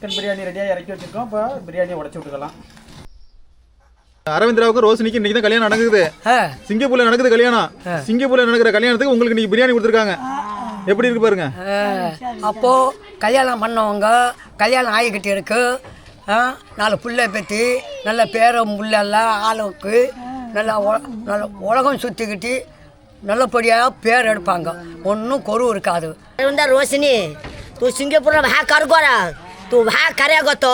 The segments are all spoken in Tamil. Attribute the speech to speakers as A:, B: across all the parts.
A: சிக்கன் பிரியாணி ரெடியாக இறக்கி வச்சுருக்கோம். இப்போ பிரியாணியை உடச்சி விட்டுக்கலாம்.
B: அரவிந்திராவுக்கு ரோஷினிக்கு இன்னைக்கு தான் கல்யாணம் நடக்குது. சிங்கப்பூர்ல நடக்குது கல்யாணம். சிங்கப்பூர்ல நடக்கிற கல்யாணத்துக்கு உங்களுக்கு இன்னைக்கு பிரியாணி கொடுத்துருக்காங்க. எப்படி இருக்கு பாருங்க.
C: அப்போ கல்யாணம் பண்ணவங்க கல்யாணம் ஆகிக்கிட்டு இருக்கு. நாலு புள்ளை பற்றி நல்ல பேரம் புள்ளெல்லாம் ஆளுக்கு நல்லா நல்ல உலகம் சுற்றிக்கிட்டு நல்லபடியாக பேர் எடுப்பாங்க. ஒன்றும் கொரு இருக்காது.
D: ரோஷினி தூ சிங்கப்பூர் ஹேக்காருக்கு வர तू भा कार्या गतो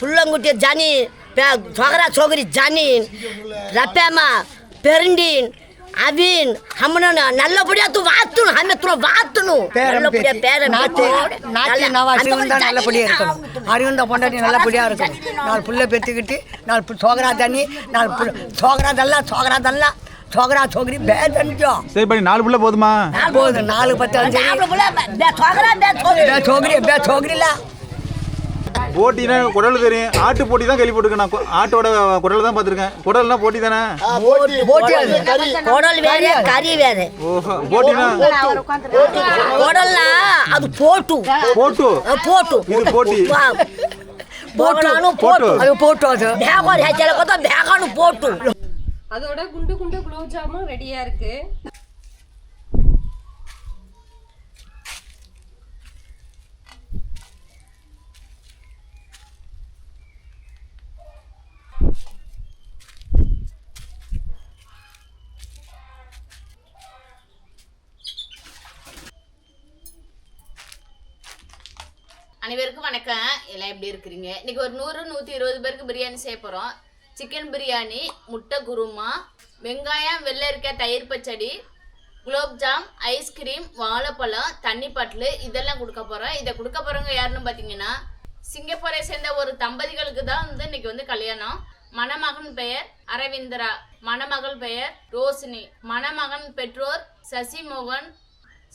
D: फुल्लंगुटी जाणीन त्या छोकरा छोकरी जाणीन रप्यामा पेरंडीन आवीन हमनं நல்லபடியா तू वाचून हमें तुला वाचून
C: பேரம்
D: நல்லபடியா
C: பேத்தி
D: பேரன்
C: நாத்தி நாத்தி நவாசி இருந்தால் நல்லபடியாக இருக்கணும் அறிவுந்த பொண்டாட்டி நல்லபடியாக இருக்கணும் நாலு புள்ளை பெற்றுக்கிட்டு நாலு பு- சோகரா தண்ணி நாலு புள்ள- சோகரா தல்லாம் சோகரா தல்லாம் சோகரா சோகரி பே தண்ணிச்சோம்
B: சரி பண்ணி நாலு புள்ள போதுமா
C: போதும் நாலு பத்து அஞ்சு
D: छोकरा बे छोकरी
C: பே சோகரி பே சோகரில
B: போட்டினா குடல் தெரியும். ஆட்டு போட்டி தான் கேள்விப்பட்டிருக்கேன் நான். ஆட்டோட குடல் தான் பார்த்துருக்கேன். குடல்னா போட்டி தானே?
C: போட்டி
D: குடல் வேற கறி வேற.
B: ஓஹோ போட்டினா?
D: குடல்னா அது போட்டு.
B: போட்டு.
D: போட்டு.
B: இது போட்டி.
D: போட்டானு
C: போட்டு. அது போட்டு அது.
D: பேகான் ஹெச்சல பார்த்தா பேகானு போட்டு.
E: அதோட குண்டு குண்டு குலோப் ஜாமும் ரெடியா இருக்கு.
F: அனைவருக்கும் வணக்கம். எல்லாம் எப்படி இருக்கிறீங்க? இன்னைக்கு ஒரு நூறு நூற்றி இருபது பேருக்கு பிரியாணி செய்ய போகிறோம் சிக்கன் பிரியாணி முட்டை குருமா வெங்காயம் வெள்ளரிக்காய் தயிர் பச்சடி குலோப்ஜாம் ஐஸ்கிரீம் வாழைப்பழம் தண்ணி பாட்டில் இதெல்லாம் கொடுக்க போகிறோம் இதை கொடுக்க போகிறவங்க யாருன்னு பார்த்தீங்கன்னா சிங்கப்பூரை சேர்ந்த ஒரு தம்பதிகளுக்கு தான் வந்து இன்னைக்கு வந்து கல்யாணம். மணமகன் பெயர் அரவிந்தரா மணமகள் பெயர் ரோஷினி மணமகன் பெற்றோர் சசிமோகன்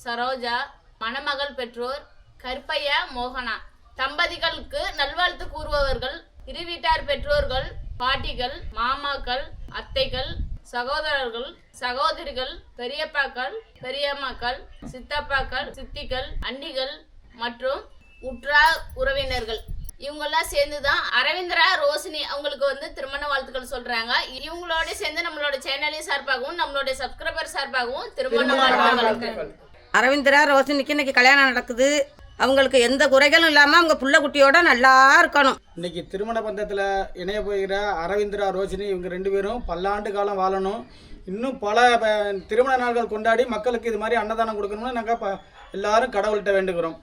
F: சரோஜா மணமகள் பெற்றோர் கருப்பையா மோகனா. தம்பதிகளுக்கு நல்வாழ்த்து கூறுபவர்கள் இரு வீட்டார் பெற்றோர்கள் பாட்டிகள் மாமாக்கள் அத்தைகள் சகோதரர்கள் சகோதரிகள் பெரியப்பாக்கள் பெரியம்மாக்கள் சித்தப்பாக்கள் சித்திகள் அண்டிகள் மற்றும் உற்றார் உறவினர்கள். இவங்கெல்லாம் சேர்ந்து தான் அரவிந்தரா ரோஷினி அவங்களுக்கு வந்து திருமண வாழ்த்துக்கள் சொல்றாங்க. இவங்களோட சேர்ந்து நம்மளோட சேனலையும் சார்பாகவும் நம்மளோட சப்ஸ்கிரைபர் சார்பாகவும் திருமண வாழ்த்துக்கள்.
G: அரவிந்தரா ரோஷினிக்கு இன்னைக்கு கல்யாணம் நடக்குது. அவங்களுக்கு எந்த குறைகளும் இல்லாமல் அவங்க புள்ள குட்டியோட நல்லா இருக்கணும்.
A: இன்னைக்கு திருமண பந்தத்தில் இணைய போகிற அரவிந்தரா ரோஷினி இவங்க ரெண்டு பேரும் பல்லாண்டு காலம் வாழணும். இன்னும் பல ப- திருமண நாட்கள் கொண்டாடி மக்களுக்கு இது மாதிரி அன்னதானம் கொடுக்கணும்னு நாங்கள் எல்லாரும் கடவுள்கிட்ட வேண்டுகிறோம்.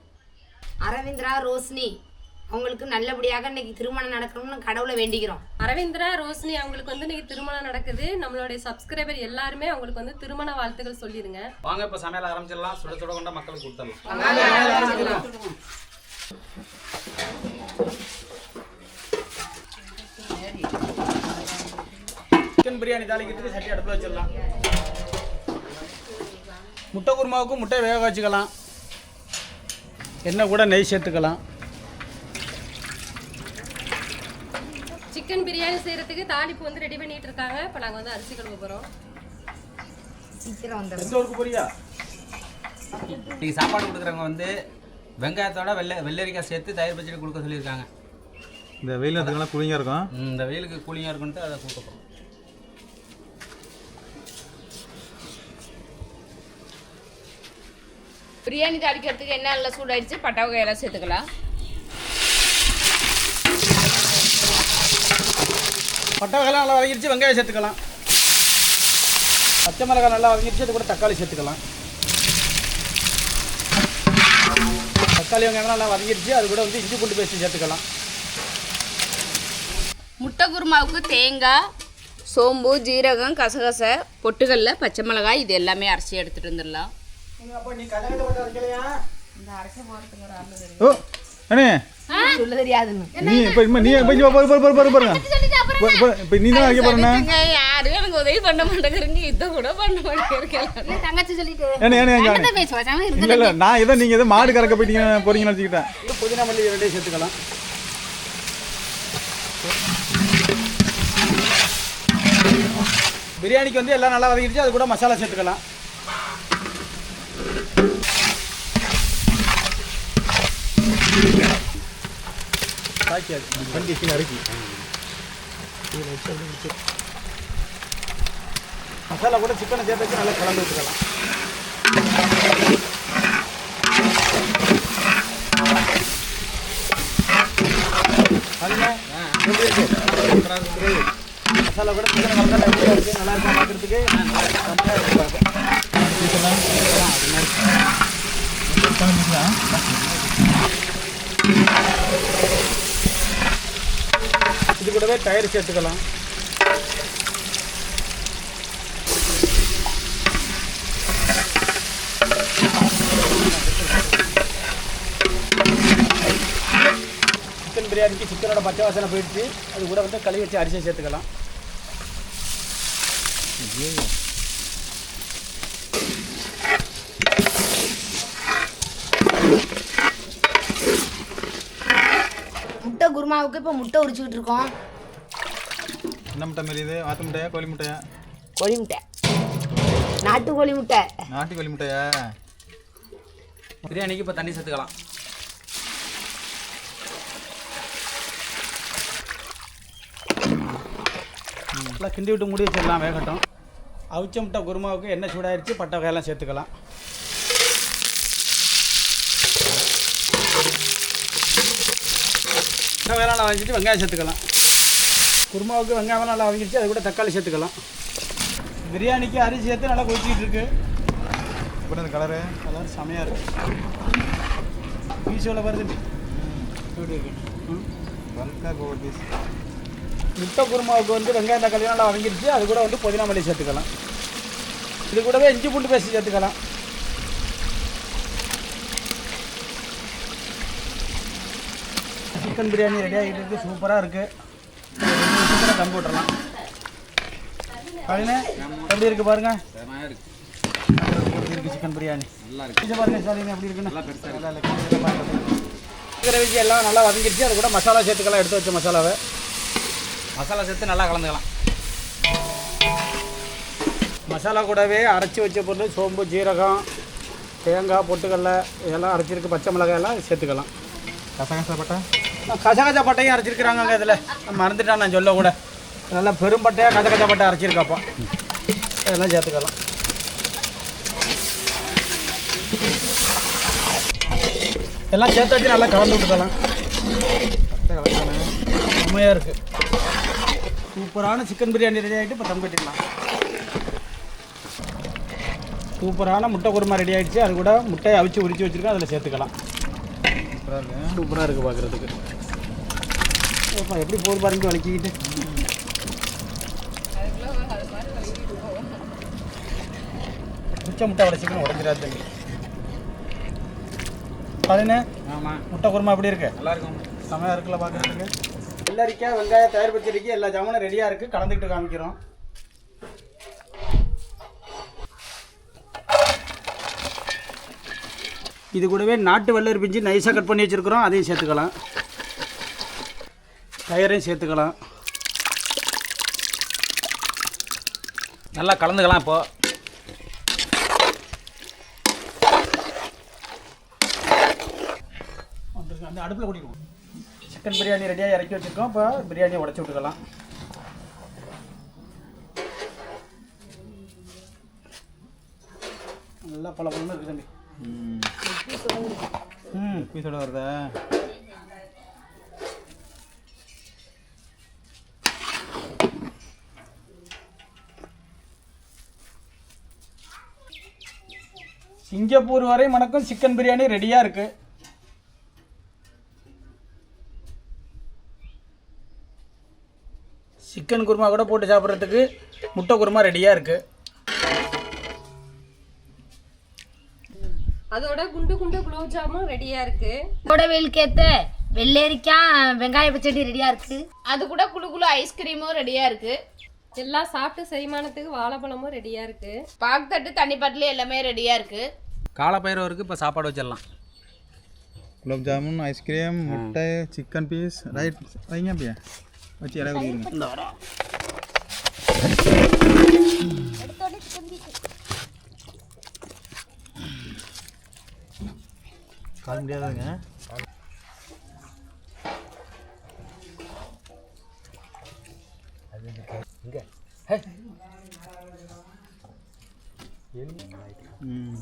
H: அரவிந்த்ரா ரோஷினி அவங்களுக்கு நல்லபடியாக இன்னைக்கு திருமணம் நடக்கணும்னு கடவுளை வேண்டிக்கிறோம்.
E: அரவிந்தரா ரோஷினி அவங்களுக்கு வந்து இன்னைக்கு திருமணம் நடக்குது. நம்மளுடைய சப்ஸ்கிரைபர் எல்லாருமே அவங்களுக்கு வந்து திருமண வாழ்த்துக்கள் சொல்லிருங்க
A: வாங்க இப்போ சமையல் ஆரம்பிச்சிடலாம். சுட சுட கொண்ட மக்களுக்கு கொடுத்துடலாம். சிக்கன் பிரியாணி தாளிக்கிறதுக்கு சட்டி அடுப்பில் வச்சிடலாம். முட்டை குருமாவுக்கு முட்டை வேக வச்சுக்கலாம். எண்ணெய் கூட நெய் சேர்த்துக்கலாம்.
E: சிக்கன் பிரியாணி செய்யறதுக்கு தாளிப்பு வந்து ரெடி பண்ணிட்டு இருக்காங்க. இப்போ நாங்கள் வந்து அரிசி கழுவ போகிறோம்
H: சீக்கிரம் வந்துடும்
A: எந்த ஊருக்கு போறியா?
I: இன்னைக்கு சாப்பாடு கொடுக்குறவங்க வந்து வெங்காயத்தோட வெள்ளை வெள்ளரிக்காய் சேர்த்து தயிர் பச்சடி கொடுக்க சொல்லியிருக்காங்க.
B: இந்த வெயில் நேரத்துக்கெல்லாம் கூலிங்காக இருக்கும்?
I: இந்த வெயிலுக்கு கூலிங்காக இருக்குன்ட்டு அதை கொடுக்க போகிறோம்
F: பிரியாணி தாளிக்கிறதுக்கு என்ன நல்லா சூடாயிடுச்சு? பட்டை வகையெல்லாம் சேர்த்துக்கலாம்.
A: பட்டை வகைலாம் நல்லா வதங்கிடுச்சு வெங்காயம் சேர்த்துக்கலாம். பச்சை மிளகாய் நல்லா வதங்கிடுச்சு அது கூட தக்காளி சேர்த்துக்கலாம். தக்காளி வெங்காயம் நல்லா வதங்கிடுச்சு அது கூட வந்து இஞ்சி பூண்டு பேஸ்ட் சேர்த்துக்கலாம்.
F: முட்டை குருமாவுக்கு தேங்காய் சோம்பு ஜீரகம் கசகசை பொட்டுக்கல்ல பச்சை மிளகாய் இது எல்லாமே அரைச்சி எடுத்துட்டு வந்துடலாம்.
B: ஓ அண்ணே.
H: சொல்ல தெரியாதுன்னு
B: நீ இப்போ நீ இப்போ பாரு பாரு பாரு பாரு பாருங்க. இப்போ நீ தான் வைக்க
F: யாரும் எனக்கு உதவி பண்ண மாட்டேங்கிறீங்க? இதை கூட பண்ண மாட்டேங்கிறீங்க.
H: தங்கச்சி சொல்லிட்டு.
B: ஏண்ணே ஏண்ணே ஏண்ணே
H: பேசுவாங்க
B: இல்லை இல்லை நான் எதோ நீங்கள் எதோ மாடு கறக்க போயிட்டீங்க போறீங்கன்னு வச்சுக்கிட்டேன்
A: இது புதினா மல்லி ரெண்டையும் சேர்த்துக்கலாம். பிரியாணிக்கு வந்து எல்லாம் நல்லா வதங்கிடுச்சு அது கூட மசாலா சேர்த்துக்கலாம். மசாலா கூட சிக்கனை சேர்த்து நல்லா கலந்து வச்சுக்கலாம் மசாலா கூட சிக்கனை கலந்தா எப்படி இருக்கு நல்லா இருக்கும் பார்க்கறதுக்கு. செம்மையா இருக்கு இது கூடவே தயிர் சேர்த்துக்கலாம். சிக்கன் பிரியாணிக்கு சிக்கனோட பச்சை வாசனை போயிடுச்சு. அது கூட வந்து கழுவி வச்சு அரிசியை சேர்த்துக்கலாம்.
H: குருமாவுக்கு இப்போ முட்டை உரிச்சுக்கிட்டு இருக்கோம்.
B: என்ன முட்டை மாரி இது? ஆத்து முட்டையா கோழி முட்டையா?
H: கோழி முட்டை. நாட்டுக்கோழி முட்டை.
B: நாட்டு கோழி முட்டையா?
I: பிரியாணிக்கு இப்போ தண்ணி சேர்த்துக்கலாம்.
A: நல்லா கிண்டி விட்டு மூடி வச்சிடலாம் வேகட்டும். அவிச்ச முட்டை குருமாவுக்கு எண்ணெய் சூடாயிருச்சு பட்டை வகையெல்லாம் சேர்த்துக்கலாம். வகையெல்லாம் நல்லா வச்சுட்டு வெங்காயம் சேர்த்துக்கலாம். குருமாவுக்கு வெங்காயம் நல்லா வதங்கிடுச்சு அது கூட தக்காளி சேர்த்துக்கலாம். பிரியாணிக்கு அரிசி சேர்த்து நல்லா கொதிச்சிட்டு இருக்கு.
B: கலரு
A: கலர் செமையாக இருக்கு. பீஸோவில் வருது எப்படி இருக்கு? முட்டை குருமாவுக்கு வந்து வெங்காயம் தக்காளி நல்லா வதங்கிடுச்சு அது கூட வந்து புதினா மல்லி சேர்த்துக்கலாம். இது கூடவே இஞ்சி பூண்டு பேஸ்ட் சேர்த்துக்கலாம். சிக்கன் பிரியாணி ரெடி ஆகிட்டு இருக்கு. சூப்பராக இருக்குது தம்பு விட்டுறலாம் அப்படின்னா எப்படி இருக்கு பாருங்க? சிக்கன் பிரியாணி நல்லா இருக்கு இது பாருங்க சாலினி எப்படி இருக்குன்னு. நல்லா பெருசாக நல்லா இருக்கு. கிரேவிக்கு எல்லாம் நல்லா வதங்கிடுச்சு. அது கூட மசாலா சேர்த்துக்கலாம் எடுத்து வச்ச மசாலாவை.
I: மசாலா சேர்த்து நல்லா கலந்துக்கலாம்.
A: மசாலா கூடவே அரைச்சி வச்ச பொருள் சோம்பு ஜீரகம் தேங்காய் பொட்டுக்கடலை இதெல்லாம் அரைச்சிருக்கு. பச்சை மிளகாய் எல்லாம் சேர்த்துக்கலாம்.
B: கசகசா பட்டை.
A: கசகசா பட்டையும் அரைச்சிருக்கிறாங்க இதில். மறந்துட்டான் நான் சொல்ல கூட. நல்லா பெரும்பட்டையாக கசகசா பட்டை அரைச்சிருக்காப்பா. இதெல்லாம் சேர்த்துக்கலாம். எல்லாம் சேர்த்து வச்சு நல்லா கலந்து விட்டுக்கலாம். செம்மையாக இருக்குது சூப்பரான சிக்கன் பிரியாணி ரெடி ஆகிட்டு இப்போ தம் கட்டிடலாம் சூப்பரான முட்டை குருமா ரெடி ஆயிடுச்சு. அது கூட முட்டையை அவிச்சு உரிச்சு வச்சிருக்கோம் அதில் சேர்த்துக்கலாம்.
B: சூப்பராக இருக்கு.
A: சூப்பராக இருக்குது பார்க்குறதுக்கு எப்படி போகுது பாருங்க வலிக்கிக்கிட்டு. பிடிச்ச முட்டை அவ்வளோ சீக்கிரம் உடஞ்சிடாது தம்பி. பாருங்க
I: ஆமாம்
A: முட்டை குருமா எப்படி இருக்கு?
I: நல்லா இருக்கும்.
A: செமையாக இருக்குல்ல பார்க்குறதுக்கு வெள்ளரிக்காய் வெங்காயம் தயார் பச்சரிக்கை எல்லா ஜாமானும் ரெடியாக இருக்குது கலந்துக்கிட்டு காமிக்கிறோம். இது கூடவே நாட்டு வெள்ளரி பிஞ்சு நைஸாக கட் பண்ணி வச்சுருக்குறோம். அதையும் சேர்த்துக்கலாம். தயிரையும் சேர்த்துக்கலாம்.
I: நல்லா கலந்துக்கலாம் இப்போ.
A: வந்துருங்க அந்த அடுப்பில் கூட்டிடுவோம் சிக்கன் பிரியாணி ரெடியாக இறக்கி வச்சுருக்கோம். இப்போ பிரியாணியை உடச்சி விட்டுக்கலாம். நல்லா பல பழமும் இருக்குது தம்பி. ம்.
B: பீஸோட வருதா?
A: சிங்கப்பூர் வரை மணக்கும் சிக்கன் பிரியாணி ரெடியாக இருக்குது சிக்கன் குருமா கூட போட்டு சாப்பிட்றதுக்கு முட்டை குருமா ரெடியாக இருக்குது
E: அதோட குண்டு குண்டு குலோப் ஜாமுன் ரெடியா இருக்கு.
H: புடவைகளுக்கு ஏற்ற வெள்ளரிக்காய் வெங்காய பச்சடி ரெடியாக இருக்குது
F: அது கூட குழு குழு ஐஸ்கிரீமும் ரெடியாக இருக்குது
E: எல்லாம் சாப்பிட்டு செரிமானத்துக்கு வாழைப்பழமும் ரெடியாக
F: இருக்குது பாக்தட்டு தண்ணி பாட்டிலே எல்லாமே ரெடியாக இருக்குது
I: காலப்பயிறவருக்கு இப்போ சாப்பாடு வச்சிடலாம்.
B: குலோப் ஜாமுன் ஐஸ்கிரீம் முட்டை சிக்கன் பீஸ் ரைட் வைங்க அப்படியே. வச்சு இடம் கொடுக்குறீங்க கால் முடியாதாங்க
F: அது 应该，嘿。嗯。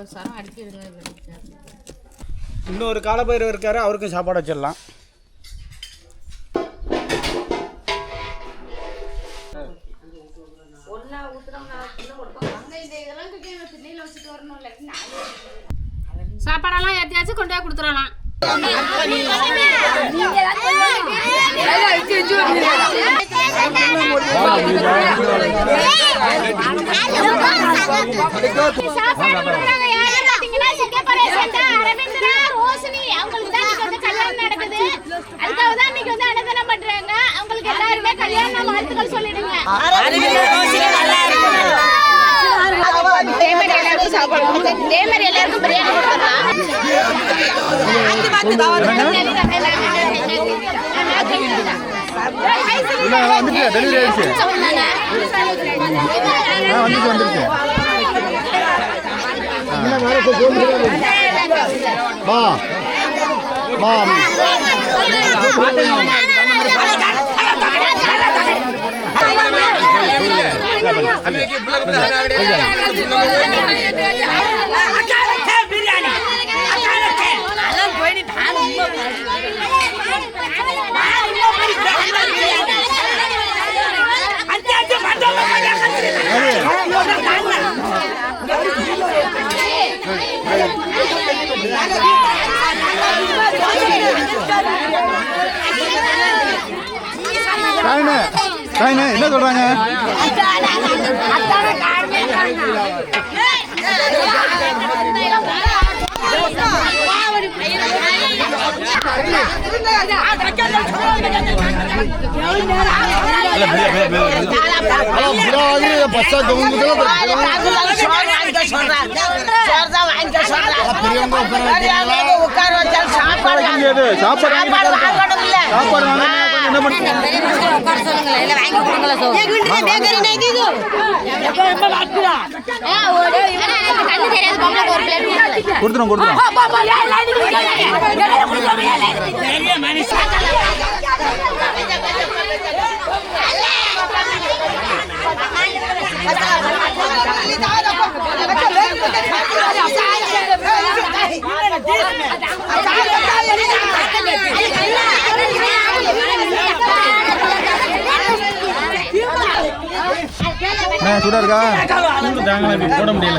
F: ஒரு சரம் அடிக்கிடுங்க
H: இன்னொரு காலபைரவர் இருக்காரு அவருக்கும் சாப்பாடு வச்சிடலாம்.
F: சாப்பாடெல்லாம் ஏற்றியாச்சும் கொண்டு போய் கொடுத்துடலாம்.
J: அதுக்காக தான் இன்னைக்கு வந்து அன்னதானம் பண்றாங்க அவங்களுக்கு எல்லாருமே கல்யாண வாழ்த்துக்கள் சொல்லிடுங்க மாதிரி எல்லாருக்கும் பிரியாணி கொடுத்துடலாம்
B: வந்துட்டு டெலிவரி ஆயிடுச்சு ஆ வந்துருச்சு காயினு என்ன சொல்கிறாங்க சாப்பாடு முடியாது சாப்பாடு சாப்பாடு வாங்க என்ன பண்ணுறீங்க
J: கண்ணு
B: கொடுத்துரும் கொடுத்துரும் சூடாக இருக்கா?
H: போட முடியல.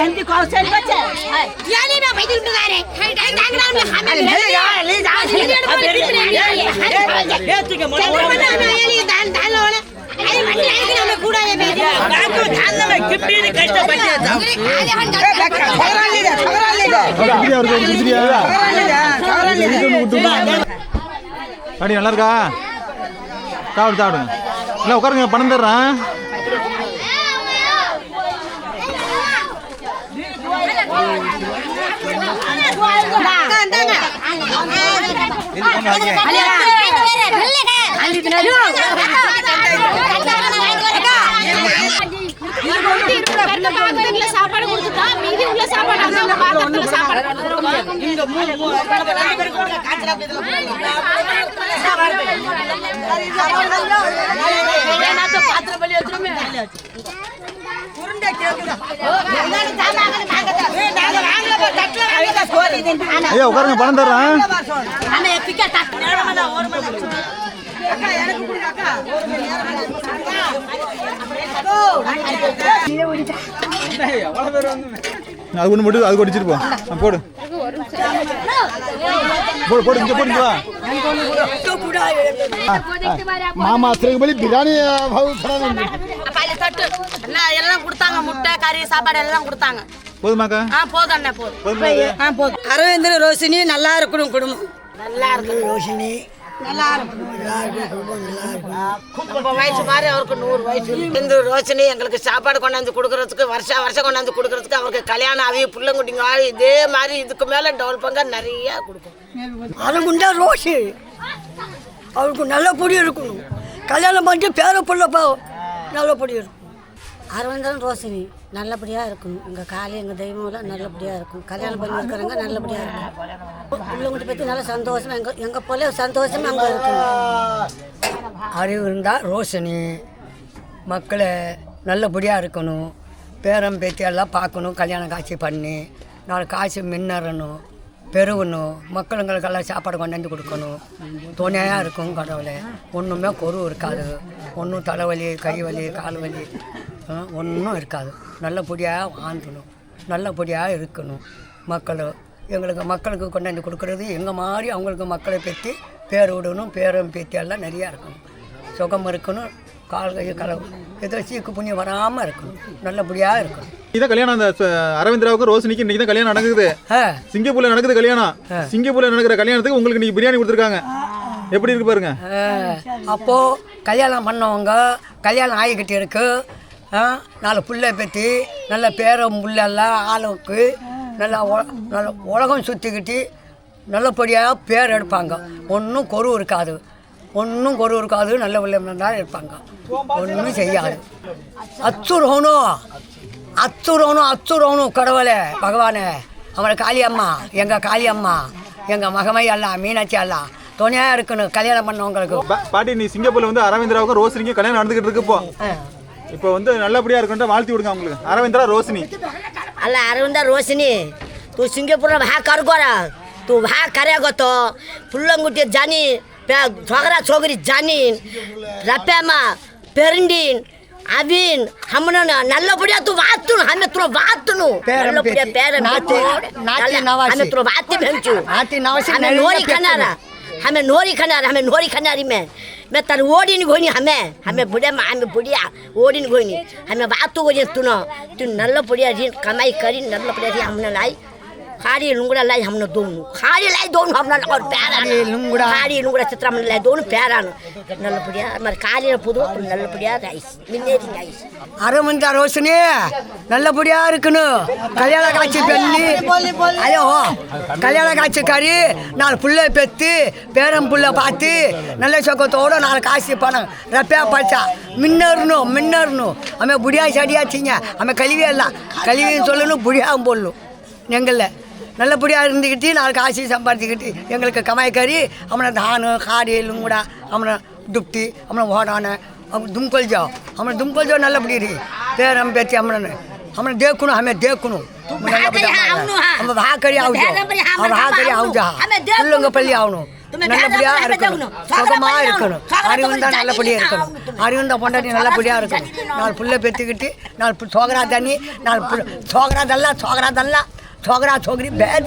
B: ಹೆಂಡತಿ ಕೌಶಲ್ಯ அடி நல்லா இருக்கா சாப்பிடு சாப்பிடுங்க இல்லை உட்காருங்க பணம் தர்றேன் வந்தாங்க அள்ளி
F: சாப்பாடு கொடுத்துட்டோம் மீதி உள்ள சாப்பாடு அந்த பாத்திரத்துல சாப்பாடு
B: ஐயா உட்காருங்க பணம் தர்றேன். அது ஒன்று மட்டும் அது ஆ, போடு. போடு போடு இங்கே போடு இங்கே வா.
A: மாமா திரும்பி பிரியாணி
D: எல்லாம் எல்லாம் கொடுத்தாங்க. முட்டை கறி சாப்பாடு எல்லாம் கொடுத்தாங்க.
B: போதுமாக்கா
D: ஆ போதும் அண்ணா போதும்.
B: போதும்
C: அரவிந்தர் ரோஷினி நல்லா இருக்கணும் குடும்பம். நல்லா இருக்கணும். ரோஷினி.
D: நம்ம வயசு மாதிரி அவருக்கு நூறு வயசு.
C: இந்த ரோஷினி எங்களுக்கு சாப்பாடு கொண்டாந்து கொடுக்கறதுக்கு வருஷம் வருஷம் கொண்டாந்து கொடுக்கறதுக்கு அவருக்கு கல்யாணம் ஆகி பிள்ளைங்குட்டிங்க இதே மாதிரி இதுக்கு மேலே டெவலப் பண்ண நிறைய கொடுக்கும். அதுக்குண்டா ரோஷி. அவருக்கு நல்ல பொடி இருக்கணும். கல்யாணம் பண்ணிட்டு பேர பிள்ளைப்பா நல்ல பொடி இருக்கும்.
D: அரவிந்தன் ரோசினி நல்லபடியாக இருக்கும். எங்கள் காளி எங்கள் தெய்வம்லாம் நல்லபடியாக இருக்கும். கல்யாணம் பண்ணி இருக்கிறவங்க நல்லபடியாக இருக்கும். பிள்ளைங்கிட்ட பற்றி நல்லா சந்தோஷமாக எங்கள் எங்கள் போல சந்தோஷமாக அங்கே இருக்கும்
C: அறிவு இருந்தால் ரோஷினி மக்களை நல்லபடியாக இருக்கணும். பேரம் பேத்தி எல்லாம் பார்க்கணும் கல்யாணம் காட்சி பண்ணி நாலு காசு மின்னறணும். பெருகணும். மக்களுங்களுக்கெல்லாம் சாப்பாடு கொண்டாந்து கொடுக்கணும். துணையாக இருக்கும் கடவுளை. ஒன்றுமே கொரு இருக்காது. ஒன்றும் தலைவலி கை வலி கால் வலி ஒன்றும் இருக்காது. நல்லபடியாக வாழ்ந்துணும் நல்லபடியாக இருக்கணும். மக்கள் எங்களுக்கு மக்களுக்கு கொண்டாந்து கொடுக்குறது எங்கள் மாதிரி அவங்களுக்கு மக்களை பற்றி பேர் விடணும் பேரம் பேத்தி எல்லாம் நிறையா இருக்கணும். சுகம் இருக்கணும். கால் கை கலவு ஏதோ சீக்கு புண்ணியம் வராமல் இருக்கணும். நல்லபடியாக இருக்கணும்.
B: இதான் கல்யாணம். அந்த அரவிந்தராவுக்கு ரோஷினிக்கு இன்னைக்கு தான் கல்யாணம் நடக்குது. சிங்கப்பூர்ல நடக்குது கல்யாணம். சிங்கப்பூர்ல நடக்கிற கல்யாணத்துக்கு உங்களுக்கு இன்னைக்கு பிரியாணி கொடுத்துருக்காங்க. எப்படி இருக்கு பாருங்க.
C: அப்போது கல்யாணம் பண்ணவங்க கல்யாணம் ஆகிக்கிட்டு இருக்கு. நாலு புள்ளை பற்றி நல்ல பேரம் புள்ளெல்லாம் ஆளுக்கு நல்லா நல்ல உலகம் சுற்றிக்கிட்டு நல்லபடியாக பேர் எடுப்பாங்க. ஒன்றும் கொரு இருக்காது. ஒன்றும் கொரு இருக்காது நல்ல பிள்ளை தான் இருப்பாங்க ஒன்றும் செய்யாது அச்சுரோணும் அச்சுரோணும் அச்சுரோணும் கடவுளே பகவானே அவனை காளியம்மா எங்கள் காளியம்மா எங்கள் மகமை எல்லாம் மீனாட்சி எல்லாம் துணையாக இருக்கணும் கல்யாணம் பண்ணவங்களுக்கு
B: பா- பாட்டி நீ சிங்கப்பூர்ல வந்து அரவிந்தராவுக்கும் ரோஷினிக்கும் கல்யாணம் நடந்துகிட்டு இருக்கு இப்போ இப்போ வந்து நல்லபடியா இருக்கணும் வாழ்த்தி விடுங்க அவங்களுக்கு அரவிந்தரா ரோஷினி
D: ಅಲ್ಲ ಅರವಿಂದ ರೋಶಿನಿ तू सिंगापूरला भा कर गोरा तू भा करे गोतो फुल्लंगुटी जानी છોકરા છોકરી જાનીન રપ્યામાં પેરંડીન આવીન હમણાં નાલ્લો પડ્યા
C: તું
D: વાતનું
C: હામે
D: તું
C: વાતનું. નાલ્લો પડ્યા
D: પેર નાતી નાતી નવાસી.
C: હામે તું
D: વાતી
C: મેં
D: છું.
C: નાતી
D: નવાસી હામે નોરી ખનારા. હામે નોરી ખનારા હામે નોરી ખનારી મેં. મેં તાર ઓડીને ગોઈની હામે. હામે બુડિયામાં હામે બુડિયા ઓડીને ગોઈની. હામે વાતું ગોઈ તું તું નલ્લો પડ્યા રીન કમાઈ કરી નલ્લો પડ્યા હમણાં લાઈ. खाड़ी लुंगड़ा लाई हमने दोनों खाड़ी लाई दोनों हमने और प्यारा
C: खाड़ी, लुंगड़ा।
D: खाड़ी लुंगड़ा चित्र हमने लाई दोनों प्यारा नल्ल बुढ़िया हमारे खाड़ी पुदो नल्ल बुढ़िया राइस मिनेरी राइस
C: அரவிந்தா ரோஷினி நல்லபடியாக இருக்கணும் கல்யாண காட்சி பண்ணி ஐயோ கல்யாண காட்சிக்காரி நாலு புள்ளை பெற்று பேரம் புள்ள பார்த்து நல்ல சொக்கத்தோட நாலு காசு பணம் ரப்பையா பச்சா மின்னறணும் மின்னறணும் அமே புடியா சடியா சிங்க அமே கழுவி எல்லாம் கழுவியும் சொல்லணும் புடியாவும் போடணும் எங்களில் நல்லபடியாக இருந்துக்கிட்டு நாலு காசு சம்பாதிச்சுக்கிட்டு எங்களுக்கு கமாய்க்காரி அவனை தானு காடி லுங்குடா அவனை துப்தி அவனை ஓடான
D: அவன் தும்கொல்ஜோ அவனை
C: தும்கொல்ஜோ நல்லபடி இரு. பேரம் பேச்சு
D: அம்மனு அவனை
C: தேக்கணும்
D: அவன்
C: தேக்கணும். அவன் வாக்கறி
D: ஆகுஜா
C: அவன்
D: வாக்கறி ஆகுஜா
C: பிள்ளைங்க பள்ளி ஆகணும். நல்லபடியா இருக்கணும். சுகமா இருக்கணும். அறிவும்
D: தான்
C: நல்லபடியா இருக்கணும்.
D: அறிவும்
C: தான் பொண்டாட்டி நல்லபடியா இருக்கணும். நாலு புள்ள பெற்றுக்கிட்டு நாலு சோகரா தண்ணி நாலு சோகரா தல்லா சோகரா தல்லா. சோகரா சோகரி பேர்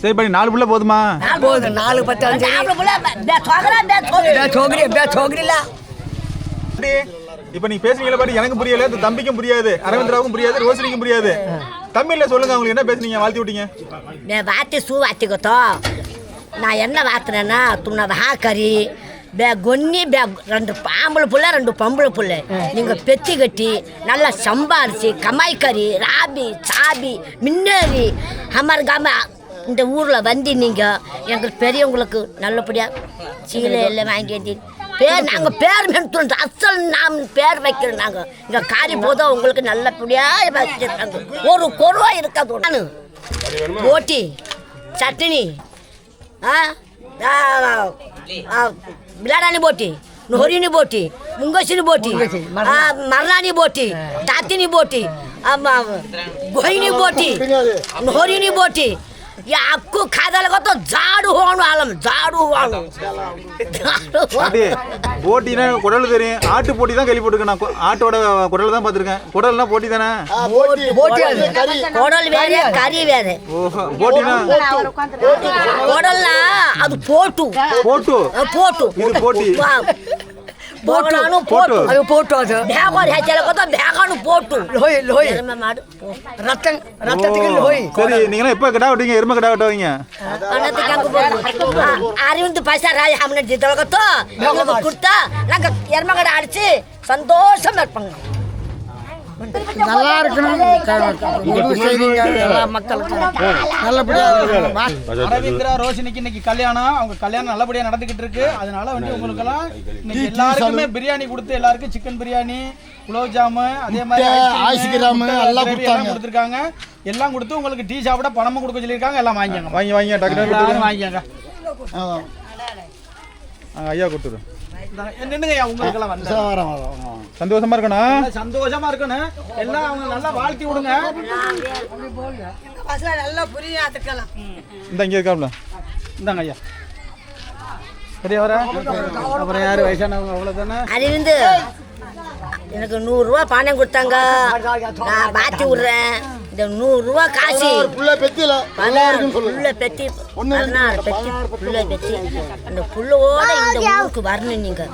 B: சரி பண்ணி நாலு புள்ள போதுமா?
C: போதும் நாலு பத்து அஞ்சு.
D: சோகரி
C: பே சோகரி. இல்ல.
B: இப்ப நீ பேசுறீங்களா பாட்டு எனக்கு புரியல இந்த தம்பிக்கும் புரியாது அரவிந்தராவுக்கும் புரியாது ரோஷினிக்கும் புரியாது. தமிழ்ல சொல்லுங்க அவங்களுக்கு என்ன பேசுனீங்க வாழ்த்தி விட்டீங்க.
D: நான் வாத்தி சூ வாத்திக்கத்தோ நான் என்ன வாத்தினேன்னா துண்ண வாக்கறி பே கொன்னி பே ரெண்டு ஆம்பளை புள்ள ரெண்டு பொம்பளை புள்ள. நீங்கள் பெத்தி கட்டி நல்லா சம்பாரிச்சு கமாய்கறி ராபி சாபி மின்னேறி அமர்காம இந்த ஊரில் வந்து நீங்கள் எங்களுக்கு பெரியவங்களுக்கு நல்லபடியாக சீலை எல்லாம் வாங்கி பேர் நாங்கள் பேர் மென்த்துறோம் அசல் நாம் பேர் வைக்கிறோம் நாங்கள் இங்கே காரி போதும் உங்களுக்கு நல்லபடியாக வச்சுருக்காங்க. ஒரு கொருவா இருக்காது. நான். ஓட்டி சட்னி ஆ ஆ ಬಿಳಾಡಾನಿ ಬೋಟಿ ನೋರಿನಿ ಬೋಟಿ ಮುಂಗಸಿನ ಬೋಟಿ ಮರ್ರಾಣಿ ಬೋಟಿ ತಾತಿನಿ ಬೋಟಿ ಗೊಹಿನಿ ಬೋಟಿ ನೋರಿನಿ ಬೋಟಿ ये आपको खादा लगा तो झाड़ू होनु आलम झाड़ू होनु
B: அப்படியே போட்டினா குடல் தெரியும் ஆட்டு போட்டி தான் கேள்விப்பட்டிருக்கேன் நான் ஆட்டோட குடல் தான் பார்த்துருக்கேன் குடல்னா போட்டி தானே
C: போட்டி போட்டி
D: குடல் வேற கறி வேற
B: போட்டினா
D: குடல்னா அது போட்டு
B: போட்டு
D: போட்டு
B: இது போட்டி
D: போட்டு
B: போட்டு
C: ಅದು ಪೋಟು ಅದು
D: ಬ್ಯಾಗೋರ್ ಹೆಚ್ಚಲ ಗೊತ್ತಾ ಬ್ಯಾಗಾನು போட்டு
C: ಲೋಯ್ ಲೋಯ್
D: எருமை மாடு
C: ರಕ್ತ ರಕ್ತಕ್ಕೆ ಲೋಯ್
B: சரி நீங்களாம் எப்போ கிடா விட்டீங்க எருமை கிடா விட்டவங்க
D: ಅನ್ನೋದಕ್ಕೆ ಹಂಗೆ ಬೋದು ಅರಿವಿಂದು ಪೈಸಾ ರಾಜ ಹಮ್ಮನ ಜಿದ್ದೊಳಗತ್ತು ನಮಗೆ ಕುಡ್ತಾ ನಂಗೆ ಎರ್ಮಗಡ ಆಡಿಸಿ ಸಂತೋಷ ಮಾಡ್ಪಂಗ
C: நல்லா இருக்கணும். உதவி செய்றீங்க எல்லா மக்களுக்கும் நல்லபடியா இருக்கணும்.
A: அரவிந்திரா ரோஷினிக்கு இன்னைக்கு கல்யாணம். அவங்க கல்யாணம் நல்லபடியா நடந்துகிட்டு இருக்கு. அதனால வந்து உங்களுக்கெல்லாம் இன்னைக்கு எல்லாருக்குமே பிரியாணி கொடுத்து எல்லாருக்கும் சிக்கன் பிரியாணி குலோப் ஜாமு அதே மாதிரி ஐஸ்கிரீம் எல்லாம் கொடுத்துருக்காங்க. எல்லாம் கொடுத்து உங்களுக்கு டீ சாப்பிட பணமும் கொடுக்க சொல்லியிருக்காங்க. எல்லாம் வாங்கிக்கோங்க.
B: வாங்கி வாங்கி டக்கு டக்கு
A: எல்லாரும்
B: கொடுத்துருங்க.
A: வாங்கிக்கோங்க
B: ஐயா கொடுத்துரு சந்தோஷமா இருக்கணும்.
A: சந்தோஷமா இருக்கணும். எல்லாம் அவங்க நல்லா வாழ்த்தி விடுங்க.
C: நல்லா புரியும் அதுக்கெல்லாம்
B: இந்த இங்கே இருக்காப்ல.
A: இந்தாங்க ஐயா. பெரியவரா அப்புறம் யார் வயசானவங்க அவ்வளோதானே
D: அரிவிந்து எனக்கு நூறுரூவா பணம் கொடுத்தாங்க. நான் மாற்றி விட்றேன். இந்த நூறுரூவா காசு.
A: புள்ள பெத்தில
D: பதினாறு புள்ள பெத்தி பதினாறு பெத்தி புள்ள பெத்தி அந்த புள்ளோட இந்த ஊருக்கு வரணும் நீங்க.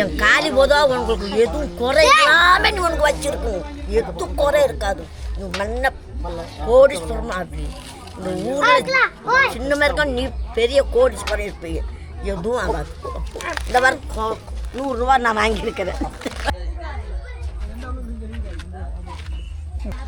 D: என் காலி போதா உங்களுக்கு எதுவும் குறை இல்லாம நீ உனக்கு வச்சிருக்கணும். எதுவும் குறை இருக்காது. நீ மண்ண கோடீஸ்வரம் அப்படி இந்த ஊர்ல சின்னமா இருக்கா நீ பெரிய கோடீஸ்வரம் இருப்பீங்க எதுவும் ஆகாது. இந்த வர நூறுரூவா நான் வாங்கியிருக்கிறேன்.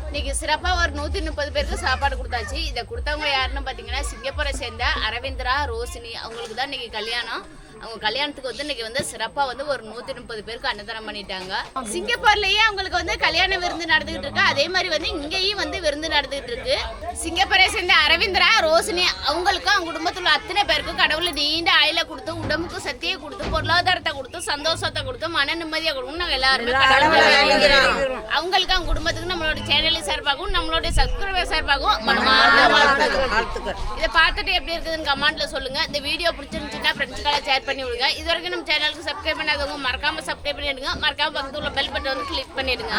F: இன்னைக்கு சிறப்பா ஒரு நூத்தி முப்பது பேருக்கு சாப்பாடு கொடுத்தாச்சு. இதை கொடுத்தவங்க யாருன்னு பாத்தீங்கன்னா சிங்கப்பூரை சேர்ந்த அரவிந்திரா ரோஷினி. அவங்களுக்கு தான் இன்னைக்கு கல்யாணம். அவங்க கல்யாணத்துக்கு வந்து இன்னைக்கு வந்து சிறப்பா வந்து ஒரு நூத்தி முப்பது பேருக்கு அன்னதானம் பண்ணிட்டாங்க. சிங்கப்பூர்லயே அவங்களுக்கு வந்து கல்யாண விருந்து நடந்துகிட்டு இருக்கு. அதே மாதிரி வந்து இங்கேயும் வந்து விருந்து நடந்துகிட்டு இருக்கு. சிங்கப்பூரை சேர்ந்த அரவிந்தரா ரோஷினி அவங்களுக்கும் அவங்க குடும்பத்தில் உள்ள அத்தனை பேருக்கும் கடவுள் நீண்ட ஆயில கொடுத்து உடம்புக்கு சக்தியை கொடுத்து பொருளாதாரத்தை கொடுத்து சந்தோஷத்தை கொடுத்து மன நிம்மதியை கொடுக்கணும் நாங்க எல்லாருமே. அவங்களுக்கு அவங்க குடும்பத்துக்கு நம்மளோட சேனலின் சார்பாகவும் நம்மளுடைய சப்ஸ்கிரைபர் சார்பாகவும் மனமார்ந்த வாழ்த்துக்கள். இதை பார்த்துட்டு எப்படி இருக்குதுன்னு கமெண்ட்ல சொல்லுங்க. இந்த வீடியோ பிடிச்சிருந்துச்சுன்னா ஃப்ரெண்ட்ஸ்க்கெல்லாம் ஷேர் பண்ணி விடுங்க இது வரைக்கும் நம்ம சேனலுக்கு சப்ஸ்கிரைப் பண்ணாதவங்க மறக்காம சப்ஸ்கிரைப் பண்ணிடுங்க. மறக்காம பக்கத்துல உள்ள பெல் பட்டன் வந்து கிளிக் பண்ணிடுங்க.